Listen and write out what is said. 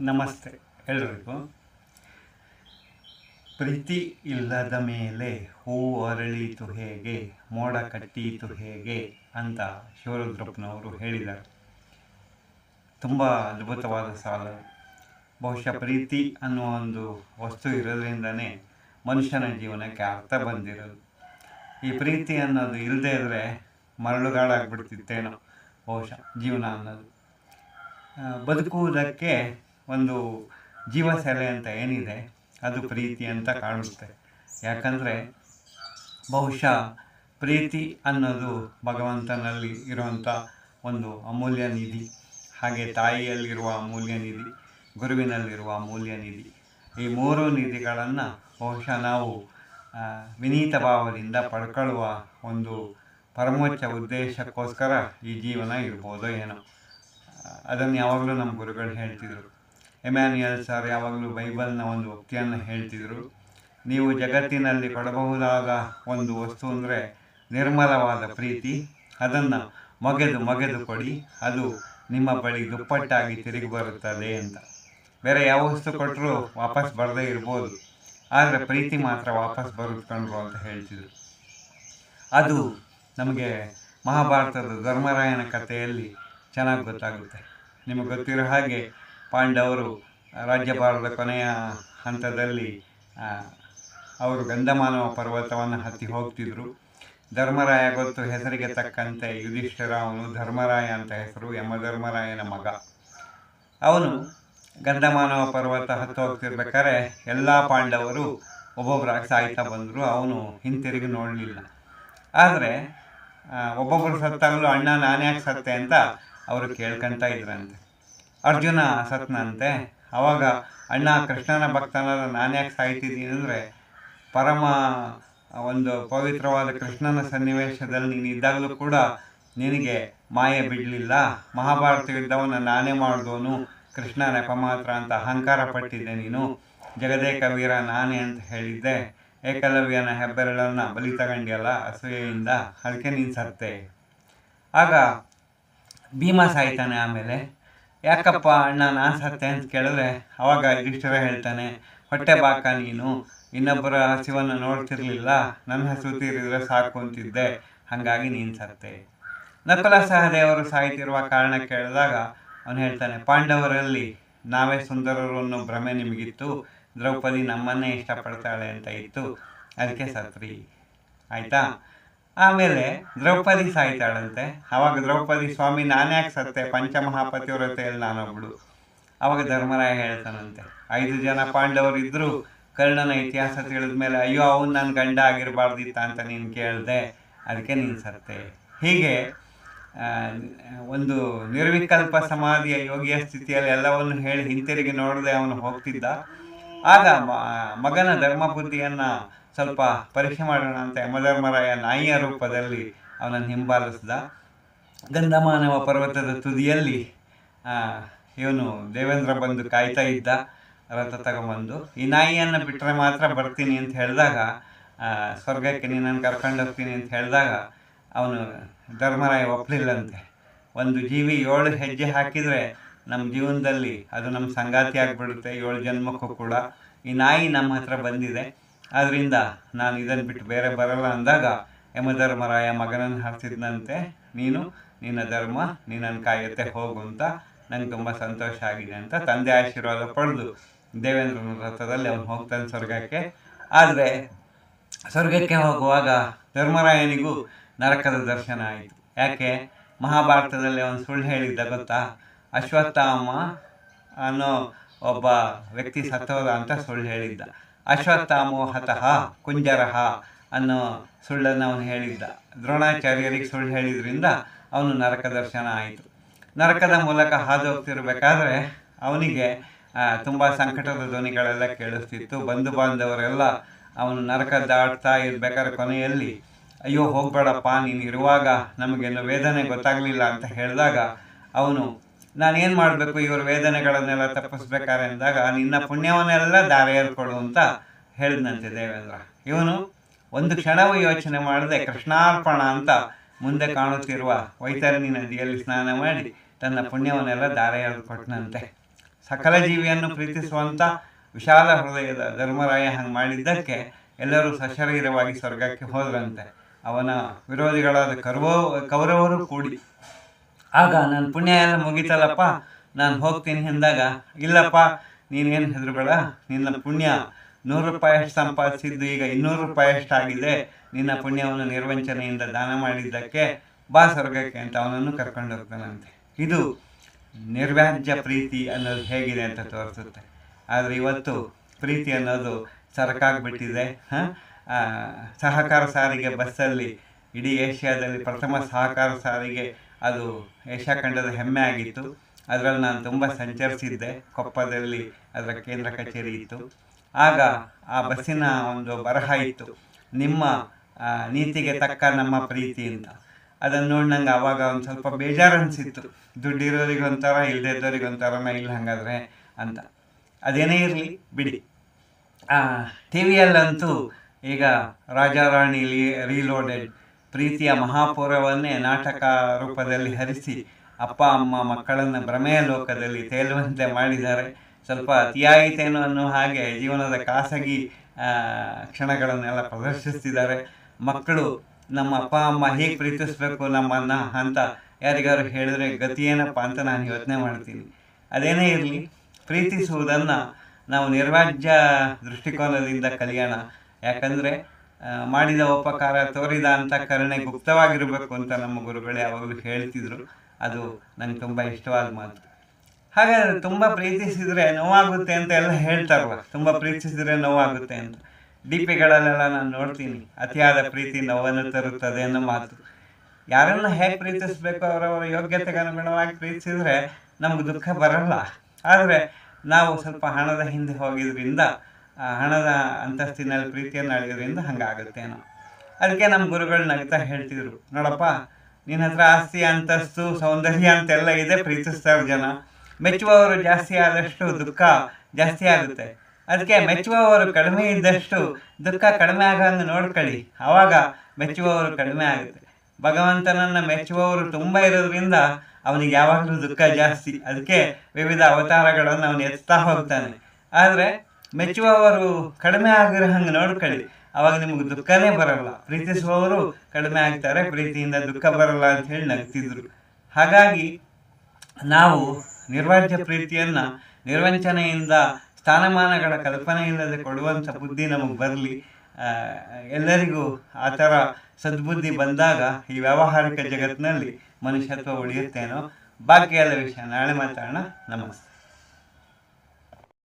ನಮಸ್ತೆ. ಎಲ್ರಿಗೂ. ಪ್ರೀತಿ ಇಲ್ಲದ ಮೇಲೆ ಹೂ ಅರಳೀತು ಹೇಗೆ, ಮೋಡ ಕಟ್ಟೀತು ಹೇಗೆ ಅಂತ ಶಿವರುದ್ರಪ್ಪನವರು ಹೇಳಿದ್ದಾರೆ. ತುಂಬ ಅದ್ಭುತವಾದ ಸಾಲು. ಬಹುಶಃ ಪ್ರೀತಿ ಅನ್ನುವ ಒಂದು ವಸ್ತು ಇರೋದ್ರಿಂದನೇ ಮನುಷ್ಯನ ಜೀವನಕ್ಕೆ ಅರ್ಥ ಬಂದಿರೋದು. ಈ ಪ್ರೀತಿ ಅನ್ನೋದು ಇಲ್ಲದೆ ಇದ್ದರೆ ಮರಳುಗಾಡಾಗ್ಬಿಡ್ತಿತ್ತೇನೋ ಬಹುಶಃ ಜೀವನ ಅನ್ನೋದು. ಬದುಕುವುದಕ್ಕೆ ಒಂದು ಜೀವಸೆಲೆ ಅಂತ ಏನಿದೆ ಅದು ಪ್ರೀತಿ ಅಂತ ಕಾಣುತ್ತೆ. ಯಾಕಂದರೆ ಬಹುಶಃ ಪ್ರೀತಿ ಅನ್ನೋದು ಭಗವಂತನಲ್ಲಿ ಇರುವಂಥ ಒಂದು ಅಮೂಲ್ಯ ನಿಧಿ. ಹಾಗೆ ತಾಯಿಯಲ್ಲಿರುವ ಅಮೂಲ್ಯ ನಿಧಿ ಗುರುವಿನಲ್ಲಿರುವ ಅಮೂಲ್ಯ ನಿಧಿ. ಈ ಮೂರು ನಿಧಿಗಳನ್ನು ಬಹುಶಃ ನಾವು ವಿನೀತ ಭಾವದಿಂದ ಪಡ್ಕೊಳ್ಳುವ ಒಂದು ಪರಮೋಚ್ಚ ಉದ್ದೇಶಕ್ಕೋಸ್ಕರ ಈ ಜೀವನ ಇರ್ಬೋದೋ ಏನೋ. ಅದನ್ನು ಯಾವಾಗಲೂ ನಮ್ಮ ಗುರುಗಳು ಹೇಳ್ತಿದ್ರು. ಎಮ್ಯಾನ್ಯಲ್ ಸರ್ ಯಾವಾಗಲೂ ಬೈಬಲ್ನ ಒಂದು ಉಕ್ತಿಯನ್ನು ಹೇಳ್ತಿದ್ರು. ನೀವು ಜಗತ್ತಿನಲ್ಲಿ ಕೊಡಬಹುದಾದ ಒಂದು ವಸ್ತು ಅಂದರೆ ನಿರ್ಮಲವಾದ ಪ್ರೀತಿ. ಅದನ್ನು ಮೊಗೆದು ಮೊಗೆದು ಕೊಡಿ. ಅದು ನಿಮ್ಮ ಬಳಿ ದುಪ್ಪಟ್ಟಾಗಿ ತಿರುಗಿ ಬರುತ್ತದೆ ಅಂತ. ಬೇರೆ ಯಾವ ವಸ್ತು ಕೊಟ್ಟರೂ ವಾಪಸ್ ಬರದೇ ಇರ್ಬೋದು. ಆದರೆ ಪ್ರೀತಿ ಮಾತ್ರ ವಾಪಸ್ ಬರುತ್ಕೊಂಡ್ರು ಅಂತ ಹೇಳ್ತಿದ್ರು. ಅದು ನಮಗೆ ಮಹಾಭಾರತದ ಧರ್ಮರಾಯನ ಕಥೆಯಲ್ಲಿ ಚೆನ್ನಾಗಿ ಗೊತ್ತಾಗುತ್ತೆ. ನಿಮಗೆ ಗೊತ್ತಿರೋ ಹಾಗೆ ಪಾಂಡವರು ರಾಜ್ಯಭಾರದ ಕೊನೆಯ ಹಂತದಲ್ಲಿ ಅವರು ಗಂಧಮಾನವ ಪರ್ವತವನ್ನು ಹತ್ತಿ ಹೋಗ್ತಿದ್ರು. ಧರ್ಮರಾಯ ಗೊತ್ತು ಹೆಸರಿಗೆ ತಕ್ಕಂತೆ ಯುಧಿಷ್ಠಿರ ಅವನು ಧರ್ಮರಾಯ ಅಂತ ಹೆಸರು ಯಮಧರ್ಮರಾಯನ ಮಗ. ಅವನು ಗಂಧಮಾನವ ಪರ್ವತ ಹತ್ತು ಹೋಗ್ತಿರ್ಬೇಕಾದ್ರೆ ಎಲ್ಲ ಪಾಂಡವರು ಒಬ್ಬೊಬ್ಬರಾಗಿ ಸಾಯ್ತಾ ಬಂದರು. ಅವನು ಹಿಂತಿರುಗಿ ನೋಡಲಿಲ್ಲ. ಆದರೆ ಒಬ್ಬೊಬ್ಬರು ಸತ್ತಾಗಲೂ ಅಣ್ಣ ನಾನೇ ಸತ್ತೆ ಅಂತ ಅವರು ಕೇಳ್ಕೊತಾ ಇದ್ರಂತೆ. ಅರ್ಜುನ ಸತ್ನಂತೆ ಅವಾಗ ಅಣ್ಣ ಕೃಷ್ಣನ ಭಕ್ತನಾದ ನಾನ್ಯಾಕೆ ಸಾಯ್ತಿದ್ದೀನಿ ಅಂದರೆ ಪರಮ ಒಂದು ಪವಿತ್ರವಾದ ಕೃಷ್ಣನ ಸನ್ನಿವೇಶದಲ್ಲಿ ನೀನು ಇದ್ದಾಗಲೂ ಕೂಡ ನಿನಗೆ ಮಾಯೆ ಬಿಡಲಿಲ್ಲ. ಮಹಾಭಾರತ ಯುದ್ಧವನ್ನು ನಾನೇ ಮಾಡಿದವನು ಕೃಷ್ಣ ನೆಪ ಮಾತ್ರ ಅಂತ ಅಹಂಕಾರ ಪಟ್ಟಿದ್ದೆ ನೀನು. ಜಗದೇ ಕವೀರ ನಾನೇ ಅಂತ ಹೇಳಿದ್ದೆ. ಏಕಲವ್ಯನ ಹೆಬ್ಬೆರಳನ್ನು ಬಲಿ ತಗೊಂಡ್ಯಲ್ಲ ಅಸೂಯೆಯಿಂದ ಅದಕ್ಕೆ ನೀನು ಸತ್ತೆ. ಆಗ ಭೀಮ ಸಾಯ್ತಾನೆ ಆಮೇಲೆ. ಯಾಕಪ್ಪ ಅಣ್ಣ ನಾನು ಸತ್ತೆ ಅಂತ ಕೇಳಿದ್ರೆ ಅವಾಗ ಯುಧಿಷ್ಠಿರ ಹೇಳ್ತಾನೆ. ಹೊಟ್ಟೆ ಬಾಕ ನೀನು. ಇನ್ನೊಬ್ಬರ ಹಸಿವನ್ನು ನೋಡ್ತಿರ್ಲಿಲ್ಲ. ನನ್ನ ಹಸು ತೀರಿದ್ರೆ ಸಾಕು ಅಂತಿದ್ದೆ. ಹಾಗಾಗಿ ನೀನು ಸತ್ತೆ. ನಕುಲ ಸಹದೇವರು ಸಾಯ್ತಿರುವ ಕಾರಣ ಕೇಳಿದಾಗ ಅವನು ಹೇಳ್ತಾನೆ ಪಾಂಡವರಲ್ಲಿ ನಾವೇ ಸುಂದರರು ಅನ್ನೋ ಭ್ರಮೆ ನಿಮಗಿತ್ತು. ದ್ರೌಪದಿ ನಮ್ಮನ್ನೇ ಇಷ್ಟಪಡ್ತಾಳೆ ಅಂತ ಇತ್ತು. ಅದಕ್ಕೆ ಸತ್ರಿ. ಆಯ್ತಾ? ಆಮೇಲೆ ದ್ರೌಪದಿ ಸಾಯ್ತಾಳಂತೆ ಅವಾಗ ದ್ರೌಪದಿ ಸ್ವಾಮಿ ನಾನ್ಯಾಕೆ ಸತ್ತೆ ಪಂಚಮಹಾಪತಿವ್ರತೆಯಲ್ಲಿ ನಾನೊಬ್ಳು ಅವಾಗ ಧರ್ಮರಾಯ ಹೇಳ್ತಾನಂತೆ ಐದು ಜನ ಪಾಂಡವರು ಇದ್ರು ಕರ್ಣನ ಇತಿಹಾಸ ತಿಳಿದ ಮೇಲೆ ಅಯ್ಯೋ ಅವನು ನನ್ನ ಗಂಡ ಆಗಿರಬಾರ್ದಿತ್ತ ಅಂತ ನೀನು ಕೇಳಿದೆ ಅದಕ್ಕೆ ನೀನು ಸತ್ತೆ. ಹೀಗೆ ಒಂದು ನಿರ್ವಿಕಲ್ಪ ಸಮಾಧಿಯ ಯೋಗಿಯ ಸ್ಥಿತಿಯಲ್ಲಿ ಎಲ್ಲವನ್ನು ಹೇಳಿ ಹಿಂತಿರುಗಿ ನೋಡದೆ ಅವನು ಹೋಗ್ತಿದ್ದ. ಆಗ ಮಗನ ಧರ್ಮ ಬುದ್ಧಿಯನ್ನು ಸ್ವಲ್ಪ ಪರೀಕ್ಷೆ ಮಾಡೋಣ ಅಂತ ಯಮಧರ್ಮರಾಯ ನಾಯಿಯ ರೂಪದಲ್ಲಿ ಅವನನ್ನು ಹಿಂಬಾಲಿಸಿದ. ಗಂಧಮಾನವ ಪರ್ವತದ ತುದಿಯಲ್ಲಿ ಇವನು ದೇವೇಂದ್ರ ಬಂದು ಕಾಯ್ತಾ ಇದ್ದ, ರಥ ತಗೊಂಬಂದು. ಈ ನಾಯಿಯನ್ನು ಬಿಟ್ಟರೆ ಮಾತ್ರ ಬರ್ತೀನಿ ಅಂತ ಹೇಳಿದಾಗ ಸ್ವರ್ಗಕ್ಕೆ ನೀನನ್ನು ಕರ್ಕೊಂಡು ಹೋಗ್ತೀನಿ ಅಂತ ಹೇಳಿದಾಗ, ಅವನು ಧರ್ಮರಾಯ ಒಪ್ಪಲಿಲ್ಲಂತೆ ಒಂದು ಜೀವಿ ಏಳು ಹೆಜ್ಜೆ ಹಾಕಿದರೆ ನಮ್ಮ ಜೀವನದಲ್ಲಿ ಅದು ನಮ್ಮ ಸಂಗಾತಿ ಆಗಿಬಿಡುತ್ತೆ. ಏಳು ಜನ್ಮಕ್ಕೂ ಕೂಡ ಈ ನಾಯಿ ನಮ್ಮ ಹತ್ರ ಬಂದಿದೆ. ಆದ್ದರಿಂದ ನಾನು ಇದನ್ನು ಬಿಟ್ಟು ಬೇರೆ ಬರಲ್ಲ ಅಂದಾಗ ಯಮಧರ್ಮರಾಯ ಮಗನನ್ನು ಹರಿಸಿದಂತೆ ನೀನು ನಿನ್ನ ಧರ್ಮ, ನಿನ್ನನ್ನು ಕಾಯುತ್ತೆ, ಹೋಗು ಅಂತ ನಂಗೆ ತುಂಬ ಸಂತೋಷ ಆಗಿದೆ ಅಂತ ತಂದೆ ಆಶೀರ್ವಾದ ಪಡೆದು ದೇವೇಂದ್ರನ ರಥದಲ್ಲಿ ಅವನು ಹೋಗ್ತಾನೆ ಸ್ವರ್ಗಕ್ಕೆ. ಆದರೆ ಸ್ವರ್ಗಕ್ಕೆ ಹೋಗುವಾಗ ಧರ್ಮರಾಯನಿಗೂ ನರಕದ ದರ್ಶನ ಆಯಿತು. ಯಾಕೆ? ಮಹಾಭಾರತದಲ್ಲಿ ಅವನು ಸುಳ್ಳು ಹೇಳಿದ್ದ ಗೊತ್ತಾ? ಅಶ್ವತ್ಥಾಮ ಅನ್ನೋ ಒಬ್ಬ ವ್ಯಕ್ತಿ ಸತ್ತೋದ ಅಂತ ಸುಳ್ಳು ಹೇಳಿದ್ದ. ಅಶ್ವತ್ಥಾಮೋ ಹತಃ ಕುಂಜರಹ ಅನ್ನೋ ಸುಳ್ಳನ್ನು ಅವನು ಹೇಳಿದ್ದ. ದ್ರೋಣಾಚಾರ್ಯರಿಗೆ ಸುಳ್ಳು ಹೇಳಿದ್ರಿಂದ ಅವನು ನರಕ ದರ್ಶನ ಆಯಿತು. ನರಕದ ಮೂಲಕ ಹಾದು ಹೋಗ್ತಿರ್ಬೇಕಾದ್ರೆ ಅವನಿಗೆ ತುಂಬ ಸಂಕಟದ ಧ್ವನಿಗಳೆಲ್ಲ ಕೇಳಿಸ್ತಿತ್ತು. ಬಂಧು ಬಾಂಧವರೆಲ್ಲ ಅವನು ನರಕ ದಾಟ್ತಾ ಇರಬೇಕಾದ್ರೆ ಕೊನೆಯಲ್ಲಿ, ಅಯ್ಯೋ ಹೋಗ್ಬೇಡಪ್ಪ, ನೀನು ಇರುವಾಗ ನಮಗೇನು ವೇದನೆ ಗೊತ್ತಾಗಲಿಲ್ಲ ಅಂತ ಹೇಳಿದಾಗ ಅವನು ನಾನೇನು ಮಾಡಬೇಕು? ಇವರ ವೇದನೆಗಳನ್ನೆಲ್ಲ ತಪ್ಪಿಸ್ಬೇಕಾರೆ ಅಂದಾಗ ನಿನ್ನ ಪುಣ್ಯವನ್ನೆಲ್ಲ ದಾರಿಯರ್ಕೊಡು ಅಂತ ಹೇಳಿದ್ನಂತೆ ದೇವೇಂದ್ರ. ಇವನು ಒಂದು ಕ್ಷಣವೂ ಯೋಚನೆ ಮಾಡದೆ ಕೃಷ್ಣಾರ್ಪಣ ಅಂತ ಮುಂದೆ ಕಾಣುತ್ತಿರುವ ವೈತರಣಿ ನದಿಯಲ್ಲಿ ಸ್ನಾನ ಮಾಡಿ ತನ್ನ ಪುಣ್ಯವನ್ನೆಲ್ಲ ದಾರೆ ಕೊಟ್ಟನಂತೆ. ಸಕಲ ಜೀವಿಯನ್ನು ಪ್ರೀತಿಸುವಂಥ ವಿಶಾಲ ಹೃದಯದ ಧರ್ಮರಾಯ ಹಂಗೆ ಮಾಡಿದ್ದಕ್ಕೆ ಎಲ್ಲರೂ ಸಶರೀರವಾಗಿ ಸ್ವರ್ಗಕ್ಕೆ ಹೋದ್ರಂತೆ. ಅವನ ವಿರೋಧಿಗಳಾದ ಕರ್ವ ಕೌರವರು ಕೂಡಿ ಆಗ ನನ್ನ ಪುಣ್ಯ ಎಲ್ಲ ಮುಗಿತಲ್ಲಪ್ಪ. ನಾನು ಹೋಗ್ತೀನಿ ಎಂದಾಗ, ಇಲ್ಲಪ್ಪ, ನೀನೇನು ಹೆದರಬೇಡ. ನಿನ್ನ ಪುಣ್ಯ ನೂರು ರೂಪಾಯಿ ಅಷ್ಟು ಸಂಪಾದಿಸಿದ್ದು, ಈಗ ಇನ್ನೂರು ರೂಪಾಯಿ ಅಷ್ಟಾಗಿದೆ ನಿನ್ನ ಪುಣ್ಯವನ್ನು ನಿರ್ವಂಚನೆಯಿಂದ ದಾನ ಮಾಡಿದ್ದಕ್ಕೆ ಬಾ ಸ್ವರ್ಗಕ್ಕೆ ಅಂತ ಅವನನ್ನು ಕರ್ಕೊಂಡು ಹೋಗ್ತಾನಂತೆ ಇದು ನಿರ್ವ್ಯಾಜ್ಯ ಪ್ರೀತಿ ಅನ್ನೋದು ಹೇಗಿದೆ ಅಂತ ತೋರಿಸುತ್ತೆ. ಆದರೆ ಇವತ್ತು ಪ್ರೀತಿ ಅನ್ನೋದು ಸರಕಾಗ್ಬಿಟ್ಟಿದೆ. ಸಹಕಾರ ಸಾರಿಗೆ ಬಸ್ಸಲ್ಲಿ ಇಡೀ ಏಷ್ಯಾದಲ್ಲಿ ಪ್ರಥಮ ಸಹಕಾರ ಸಾರಿಗೆ ಅದು ಏಷ್ಯಾ ಖಂಡದ ಹೆಮ್ಮೆ ಆಗಿತ್ತು. ಅದರಲ್ಲಿ ನಾನು ತುಂಬ ಸಂಚರಿಸಿದ್ದೆ. ಕೊಪ್ಪದಲ್ಲಿ ಅದರ ಕೇಂದ್ರ ಕಚೇರಿ ಇತ್ತು. ಆಗ ಆ ಬಸ್ಸಿನ ಒಂದು ಬರಹ ಇತ್ತು. ನಿಮ್ಮ ನೀತಿಗೆ ತಕ್ಕ ನಮ್ಮ ಪ್ರೀತಿ ಅಂತ. ಅದನ್ನು ನೋಡಿ ನಂಗೆ ಆವಾಗ ಒಂದು ಸ್ವಲ್ಪ ಬೇಜಾರು ಅನಿಸಿತ್ತು ದುಡ್ಡಿರೋರಿಗೆ ಒಂಥರ ಇಲ್ಲದೆ ಇದ್ದವ್ರಿಗೆ ಇಲ್ಲ ಹಂಗಾದ್ರೆ ಅಂತ. ಅದೇನೇ ಇರಲಿ, ಬಿಡಿ. ಟಿ ವಿಯಲ್ಲಂತೂ ಈಗ ರಾಜಾರಾಣಿ ರೀಲೋಡೆಡ್ ಪ್ರೀತಿಯ ಮಹಾಪೂರವನ್ನೇ ನಾಟಕ ರೂಪದಲ್ಲಿ ಹರಿಸಿ ಅಪ್ಪ, ಅಮ್ಮ ಮಕ್ಕಳನ್ನು ಭ್ರಮೆಯ ಲೋಕದಲ್ಲಿ ತೇಲುವಂತೆ ಮಾಡಿದ್ದಾರೆ. ಸ್ವಲ್ಪ ಅತಿಯಾಯಿತೇನು ಅನ್ನೋ ಹಾಗೆ ಜೀವನದ ಖಾಸಗಿ ಕ್ಷಣಗಳನ್ನೆಲ್ಲ ಪ್ರದರ್ಶಿಸ್ತಿದ್ದಾರೆ. ಮಕ್ಕಳು ನಮ್ಮ ಅಪ್ಪ, ಅಮ್ಮ ಹೇಗೆ ಪ್ರೀತಿಸ್ಬೇಕು ನಮ್ಮನ್ನ ಅಂತ ಯಾರಿಗಾದ್ರು ಹೇಳಿದ್ರೆ ಗತಿಯೇನಪ್ಪ ಅಂತ ನಾನು ಯೋಚನೆ ಮಾಡ್ತೀನಿ. ಅದೇನೇ ಇರಲಿ, ಪ್ರೀತಿಸುವುದನ್ನು ನಾವು ನಿರ್ವಾಜ್ಯ ದೃಷ್ಟಿಕೋನದಿಂದ ಕಲಿಯೋಣ. ಯಾಕಂದರೆ ಮಾಡಿದ ಉಪಕಾರ ತೋರಿದ ಅಂತ ಕರುಣೆ ಗುಪ್ತವಾಗಿರಬೇಕು ಅಂತ ನಮ್ಮ ಗುರುಗಳೇ ಯಾವಾಗಲೂ ಹೇಳ್ತಿದ್ರು. ಅದು ನಂಗೆ ತುಂಬ ಇಷ್ಟವಾದ ಮಾತು. ಹಾಗಾದರೆ ತುಂಬ ಪ್ರೀತಿಸಿದರೆ ನೋವಾಗುತ್ತೆ ಅಂತ ಎಲ್ಲ ಹೇಳ್ತಾರಲ್ಲ ತುಂಬ ಪ್ರೀತಿಸಿದರೆ ನೋವಾಗುತ್ತೆ ಅಂತ. ದೀಪಿಗಳಲ್ಲೆಲ್ಲ ನಾನು ನೋಡ್ತೀನಿ. ಅತಿಯಾದ ಪ್ರೀತಿ ನೋವನ್ನು ತರುತ್ತದೆ ಅನ್ನೋ ಮಾತು. ಯಾರನ್ನ ಹೇಗೆ ಪ್ರೀತಿಸಬೇಕು ಅವರವರ ಯೋಗ್ಯತೆಗೆ ಅನುಗುಣವಾಗಿ ಪ್ರೀತಿಸಿದ್ರೆ ನಮ್ಗೆ ದುಃಖ ಬರಲ್ಲ. ಆದರೆ ನಾವು ಸ್ವಲ್ಪ ಹಣದ ಹಿಂದೆ ಹೋಗಿದ್ರಿಂದ ಹಣದ ಅಂತಸ್ತಿನಲ್ಲಿ ಪ್ರೀತಿಯನ್ನು ಅಳೆಯೋದ್ರಿಂದ ಹಂಗಾಗುತ್ತೇನೋ ಅದಕ್ಕೆ ನಮ್ಮ ಗುರುಗಳು ನಗ್ತಾ ಹೇಳ್ತಿದ್ರು, ನೋಡಪ್ಪ, ನಿನ್ನ ಹತ್ರ ಆಸ್ತಿ, ಅಂತಸ್ತು, ಸೌಂದರ್ಯ ಅಂತೆಲ್ಲ ಇದೆ, ಪ್ರೀತಿಸ್ತಾರೆ ಜನ. ಮೆಚ್ಚುವವರು ಜಾಸ್ತಿ ಆದಷ್ಟು ದುಃಖ ಜಾಸ್ತಿ ಆಗುತ್ತೆ. ಅದಕ್ಕೆ ಮೆಚ್ಚುವವರು ಕಡಿಮೆ ಇದ್ದಷ್ಟು ದುಃಖ ಕಡಿಮೆ ಆಗಂಗೆ ನೋಡ್ಕೊಳ್ಳಿ. ಆವಾಗ ಮೆಚ್ಚುವವರು ಕಡಿಮೆ ಆಗುತ್ತೆ. ಭಗವಂತನನ್ನು ಮೆಚ್ಚುವವರು ತುಂಬ ಇರೋದ್ರಿಂದ ಅವನಿಗೆ ಯಾವಾಗಲೂ ದುಃಖ ಜಾಸ್ತಿ. ಅದಕ್ಕೆ ವಿವಿಧ ಅವತಾರಗಳನ್ನು ಅವನು ಎತ್ತಾ ಹೋಗ್ತಾನೆ. ಆದರೆ ಮೆಚ್ಚುವವರು ಕಡಿಮೆ ಆಗಿರೋ ಹಂಗೆ ನೋಡ್ಕೊಳ್ಳಿ. ಅವಾಗ ನಿಮಗೆ ದುಃಖನೇ ಬರಲ್ಲ. ಪ್ರೀತಿಸುವವರು ಕಡಿಮೆ ಆಗ್ತಾರೆ, ಪ್ರೀತಿಯಿಂದ ದುಃಖ ಬರಲ್ಲ ಅಂತ ಹೇಳಿ ನಗ್ತಿದ್ರು. ಹಾಗಾಗಿ ನಾವು ನಿರ್ವಾಜ್ಯ ಪ್ರೀತಿಯನ್ನ ನಿರ್ವಂಚನೆಯಿಂದ, ಸ್ಥಾನಮಾನಗಳ ಕಲ್ಪನೆ ಇಲ್ಲದೆ ಕೊಡುವಂಥ ಬುದ್ಧಿ ನಮಗೆ ಬರಲಿ. ಎಲ್ಲರಿಗೂ ಆ ಥರ ಸದ್ಬುದ್ಧಿ ಬಂದಾಗ ಈ ವ್ಯಾವಹಾರಿಕ ಜಗತ್ತಿನಲ್ಲಿ ಮನುಷ್ಯತ್ವ ಉಳಿಯುತ್ತೇನೋ. ಬಾಕಿ ಎಲ್ಲ ವಿಷಯ ನಾಳೆ ಮಾತಾಡೋಣ. ನಮಸ್ತೆ.